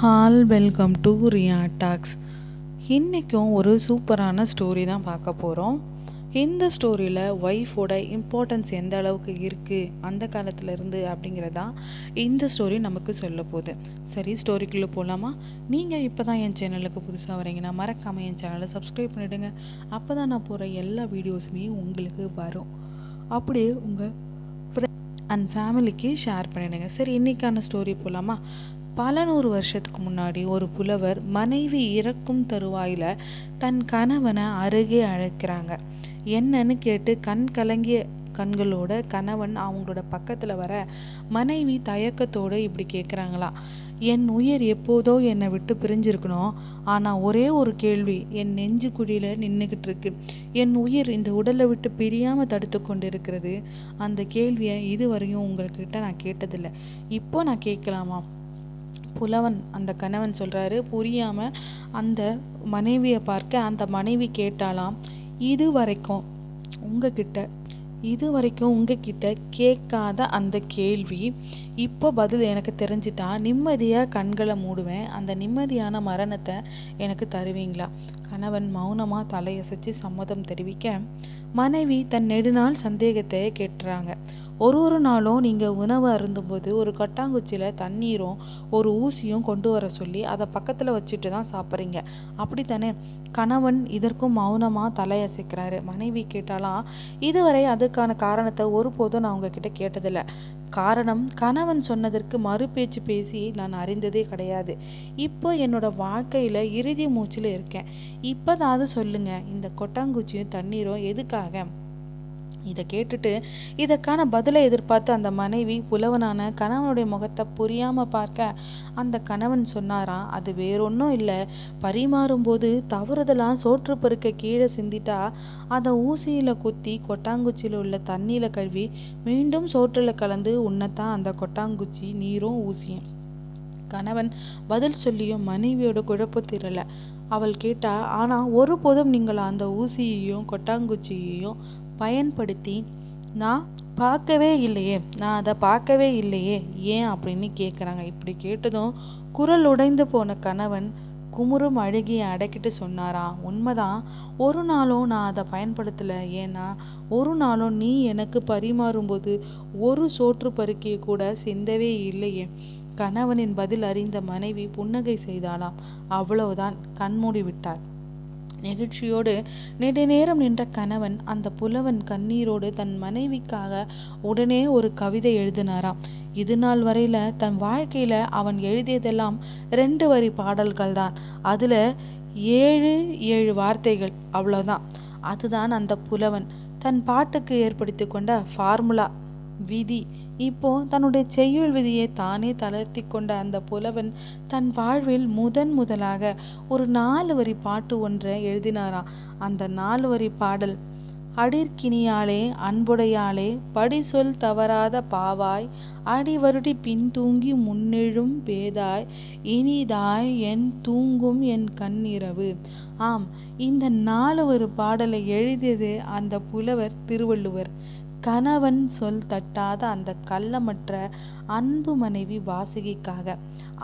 Hall welcome to Riya talks இன்றைக்கும் ஒரு சூப்பரான ஸ்டோரி தான் பார்க்க போகிறோம் இந்த ஸ்டோரியில் ஒய்ஃபோட இம்பார்ட்டன்ஸ் எந்த அளவுக்கு இருக்குது அந்த காலத்தில் இருந்து அப்படிங்கிறதான் இந்த ஸ்டோரி நமக்கு சொல்ல போகுது. சரி ஸ்டோரிக்குள்ளே போகலாமா நீங்கள் இப்போ தான் என் சேனலுக்கு புதுசாக வரீங்கன்னா மறக்காமல் என் சேனலை சப்ஸ்கிரைப் பண்ணிவிடுங்க அப்போ தான் நான் போகிற எல்லா வீடியோஸுமே உங்களுக்கு வரும். அப்படியே உங்கள் அண்ட் ஃபேமிலிக்கு ஷேர் பண்ணிவிடுங்க சரி இன்றைக்கான ஸ்டோரி போகலாமா பல நூறு வருஷத்துக்கு முன்னாடி ஒரு புலவர் மனைவி இறக்கும் தருவாயில் தன் கணவனை அருகே அழைக்கிறாங்க. என்னன்னு கேட்டு கண் கலங்கிய கண்களோட கணவன் அவங்களோட பக்கத்தில் வர மனைவி தயக்கத்தோடு இப்படி கேட்குறாங்களாம் என் உயிர் எப்போதோ என்னை விட்டு பிரிஞ்சிருக்கணும். ஆனால் ஒரே ஒரு கேள்வி என் நெஞ்சு குழியில் நின்றுக்கிட்டு இருக்கு. என் உயிர் இந்த உடலை விட்டு பிரியாமல் தடுத்து கொண்டு இருக்கிறது அந்த கேள்வியை இதுவரையும் உங்கள்கிட்ட நான் கேட்டதில்லை. இப்போ நான் கேட்கலாமா? புலவன் அந்த கணவன் சொல்கிறாரு புரியாமல் அந்த மனைவியை பார்க்க அந்த மனைவி கேட்டாலாம் இது வரைக்கும் உங்ககிட்ட இது வரைக்கும் உங்ககிட்ட கேட்காத அந்த கேள்வி இப்போ பதில் எனக்கு தெரிஞ்சிட்டா நிம்மதியாக கண்களை மூடுவேன் அந்த நிம்மதியான மரணத்தை எனக்கு தருவீங்களா? கணவன் மௌனமாக தலையசைச்சு சம்மதம் தெரிவிக்க மனைவி தன் நெடுநாள் சந்தேகத்தை கேட்டுறாங்க. ஒரு ஒரு நாளும் நீங்கள் உணவு அருந்தும்போது ஒரு கட்டாங்குச்சியில் தண்ணீரும் ஒரு ஊசியும் கொண்டு வர சொல்லி அதை பக்கத்தில் வச்சுட்டு தான் சாப்பிட்றீங்க. அப்படி தானே? கணவன் இதற்கும் மௌனமாக தலையசைக்கிறாரு. மனைவி கேட்டாலாம் இதுவரை அதுக்கான காரணத்தை ஒருபோதும் நான் உங்ககிட்ட கேட்டதில்லை. காரணம் கணவன் சொன்னதற்கு மறுபேச்சு பேசி நான் அறிந்ததே கிடையாது. இப்போ என்னோட வாழ்க்கையில் இறுதி மூச்சில் இருக்கேன். இப்போதாவது சொல்லுங்கள் இந்த கொட்டாங்குச்சியும் தண்ணீரும் எதுக்காக? இதை கேட்டுட்டு இதற்கான பதிலை எதிர்பார்த்து அந்த மனைவி புலவனான கணவனுடைய முகத்தை புரியாமல் பார்க்க அந்த கணவன் சொன்னாராம் அது வேறொன்றும் இல்லை. பரிமாறும்போது தவறுதலாக சோற்று பெருக்க கீழே சிந்திட்டா அதை ஊசியில் குத்தி கொட்டாங்குச்சியில் உள்ள தண்ணியில் கழுவி மீண்டும் சோற்றில் கலந்து உன்னத்தான் அந்த கொட்டாங்குச்சி நீரும் ஊசியும். கணவன் பதில் சொல்லியும் மனைவியோட குழப்பம் தெரியல அவள் கேட்டா ஆனால் ஒருபோதும் நீங்கள் அந்த ஊசியையும் கொட்டாங்குச்சியையும் பயன்படுத்தி நான் பார்க்கவே இல்லையே நான் அதை பார்க்கவே இல்லையே ஏன்? அப்படின்னு கேட்குறாங்க இப்படி கேட்டதும் குரல் உடைந்து போன கணவன் குமுறும் அழுகியை அடக்கிட்டு சொன்னாரா உண்மைதான் ஒரு நாளும் நான் அதை பயன்படுத்தலை. ஏன்னா ஒரு நாளும் நீ எனக்கு பரிமாறும்போது ஒரு சோற்று பருக்கியை கூட சிந்தவே இல்லையே. கணவனின் பதில் அறிந்த மனைவி புன்னகை செய்தாளாம். அவ்வளவுதான் கண்மூடி விட்டாள் நெகிழ்ச்சியோடு நெடுநேரம் நின்ற கணவன் அந்த புலவன் கண்ணீரோடு தன் மனைவிக்காக உடனே ஒரு கவிதை எழுதினாராம். இது நாள் வரையில் தன் வாழ்க்கையில் அவன் எழுதியதெல்லாம் ரெண்டு வரி பாடல்கள் தான். அதில் ஏழு ஏழு வார்த்தைகள் அவ்வளோதான் அதுதான் அந்த புலவன். தன் பாட்டுக்கு ஏற்படுத்தி கொண்ட ஃபார்முலா. விதி. இப்போ தன்னுடைய செய்யுள் விதியை தானே தளர்த்தி கொண்ட அந்த புலவன் தன் வாழ்வில் முதன் முதலாக ஒரு நாலு வரி பாட்டு ஒன்றை எழுதினாராம் அந்த நாலு வரி பாடல் அடிர்கினியாளே அன்புடையாளே படி சொல் தவறாத பாவாய் அடி வருடி பின்தூங்கி முன்னெழும் பேதாய் இனிதாய் என் தூங்கும் என் கண்ணிரவு. ஆம் இந்த நாலு ஒரு பாடலை எழுதியது அந்த புலவர் திருவள்ளுவர். கணவன் சொல் தட்டாத அந்த கள்ளமற்ற அன்பு மனைவி வாசகிக்காக.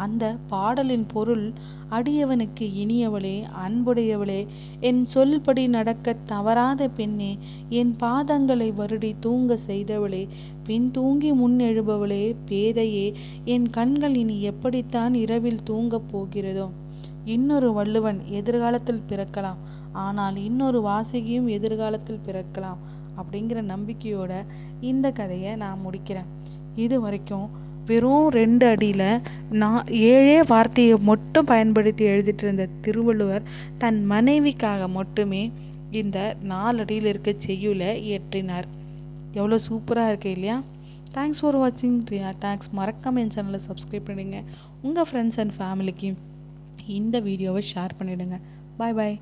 அந்த பாடலின் பொருள் அடியவனுக்கு இனியவளே அன்புடையவளே என் சொல்படி நடக்க தவறாத பெண்ணே என் பாதங்களை வருடி தூங்க செய்தவளே பின் தூங்கி முன் எழுபவளே பேதையே என் கண்கள் இனி எப்படித்தான் இரவில் தூங்கப் போகிறதோ இன்னொரு வள்ளுவன் எதிர்காலத்தில் பிறக்கலாம். ஆனால் இன்னொரு வாசகியும் எதிர்காலத்தில் பிறக்கலாம். அப்படிங்கிற நம்பிக்கையோட இந்த கதையை நான் முடிக்கிறேன். இது வரைக்கும் வெறும் ரெண்டு அடியில் நான் ஏழே வார்த்தையை மட்டும் பயன்படுத்தி எழுதிட்டு இருந்த திருவள்ளுவர் தன் மனைவிக்காக மட்டுமே இந்த நாலடியில் இருக்க செய்யுளை இயற்றினார். எவ்வளோ சூப்பராக இருக்கு இல்லையா? தேங்க்ஸ் ஃபார் வாட்சிங் ரியா தேங்க்ஸ் மறக்காமல் என் சேனலை சப்ஸ்கிரைப் பண்ணிடுங்க. உங்கள் ஃப்ரெண்ட்ஸ் அண்ட் ஃபேமிலிக்கு இந்த வீடியோவை ஷேர் பண்ணிவிடுங்க பாய் பாய்